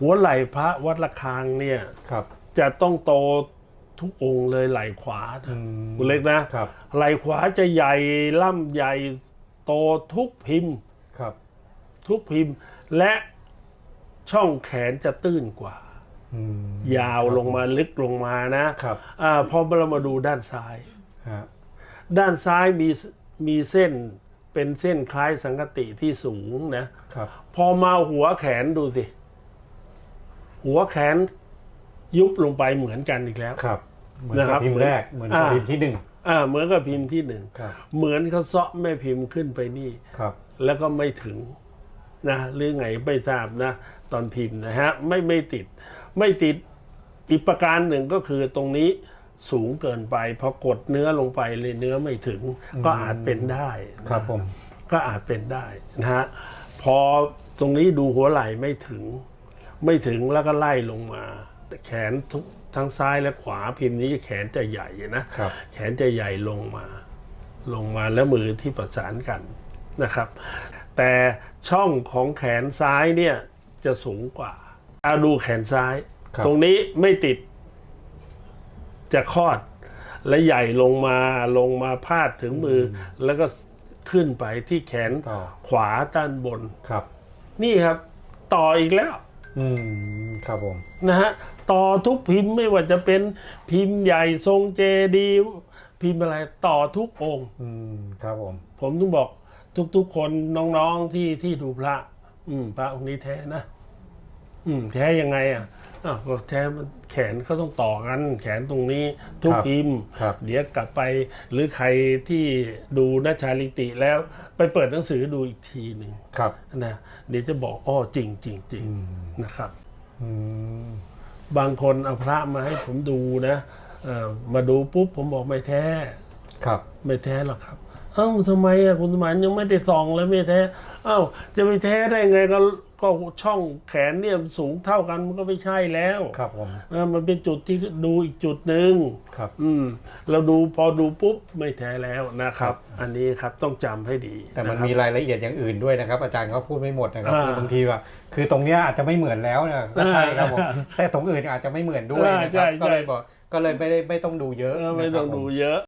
หัวไหล่พระวัดระฆังเนี่ยครับจะต้องโตทุกองค์เลยไหล่ขวานะอืมคุณเล็กนะครับไหล่ขวาจะใหญ่ล่ำใหญ่โตทุกพิมพ์ครับ ทุกพิมพ์และช่องแขนจะตื้นกว่าอืมยาวลงมาลึกลงมานะครับอ่าพอเรามาดูด้านซ้ายฮะด้านซ้ายมีมีเส้นเป็นเส้นคล้ายสังกติที่สูงนะครับ พอมาหัวแขนดูสิ หัวแขนยุบลงไปเหมือนกันอีกแล้ว ครับ เหมือนนะครักับบพิมพ์แรก เหมือนกับอ่า พิมพ์ที่หนึ่ง อ่าเหมือนกับพิมพ์ที่หนึ่งครับ เหมือนเขาเซาะแม่พิมพ์ขึ้นไปนี่ ครับ แล้วก็ไม่ถึงนะหรือไงไม่ทราบนะ ตอนพิมพ์นะฮะไม่ไม่ติด ไม่ติดอีกประการหนึ่งก็คือตรงนี้สูงเกินไปพอกดเนื้อลงไปเลยเนื้อไม่ถึง ก็อาจเป็นได้นะ ครับผม ก็อาจเป็นได้นะฮะพอตรงนี้ดูหัวไหล่ไม่ถึง ไม่ถึงแล้วก็ไล่ลงมา แขนทุกทั้งซ้ายและขวาพิมพ์นี้แขนจะใหญ่นะครับแขนจะใหญ่ลงมา ลงมาแล้วมือที่ประสานกันนะครับ แต่ช่องของแขนซ้ายเนี่ยจะสูงกว่าเอาดูแขนซ้ายครับตรงนี้ไม่ติด จะคลอด และใหญ่ลงมาลงมาพาดถึงมืออแล้วก็ขึ้นไปที่แขนต่อขวาด้านบนครับ นี่ครับ ต่ออีกแล้ว อืมครับผม นะฮะต่อทุกพิมพ์ไม่ว่าจะเป็นพิมพ์ใหญ่ทรงเจดีย์พิมพ์อะไรต่อทุกองค์ อืมครับผม ผมต้องบอกทุกๆคนน้องๆที่ที่ดูพระ อืมพระองค์นี้แท้นะ อืมแท้ยังไงอะอ้าวก็แท้มันแขนเขาต้องต่อกัน แขนตรงนี้ทุกพิมพ์ครับ เดี๋ยวกลับไป หรือใครที่ดูนัชชาลิติแล้วไปเปิดหนังสือดูอีกทีหนึ่งครับนะเดี๋ยวจะบอกอ้อจริงจริงจริงนะครับ อืมบางคนเอาพระมาให้ผมดูนะเอ่อมาดูปุ๊บผมบอกไม่แท้ ครับ ไม่แท้หรอกครับ เอ้าทำไมอะคุณสมานยังไม่ได้ส่องเลยไม่แท้เอ้าจะไปแท้ได้ไงก็ก็ช่องแขนเนี่ยสูงเท่ากันมันก็ไม่ใช่แล้วครับผมเออมันเป็นจุดที่ดูอีกจุดหนึ่งครับ อืมเราดูพอดูปุ๊บไม่แท้แล้วนะครับ อันนี้ครับต้องจำให้ดี แต่มันนะครับมีรายละเอียดอย่างอื่นด้วยนะครับ อาจารย์เขาพูดไม่หมดนะครับอ่าคือบางทีว่าคือตรงเนี้ยอาจจะไม่เหมือนแล้วนะก็ใช่ครับผมแต่ตรงอื่นอาจจะไม่เหมือนด้วยนะคใช่รับใช่ก็เลยบอกก็เลยไม่ได้ไม่ต้องดูเยอะเออไม่ต้องนะครับผดูเยอะ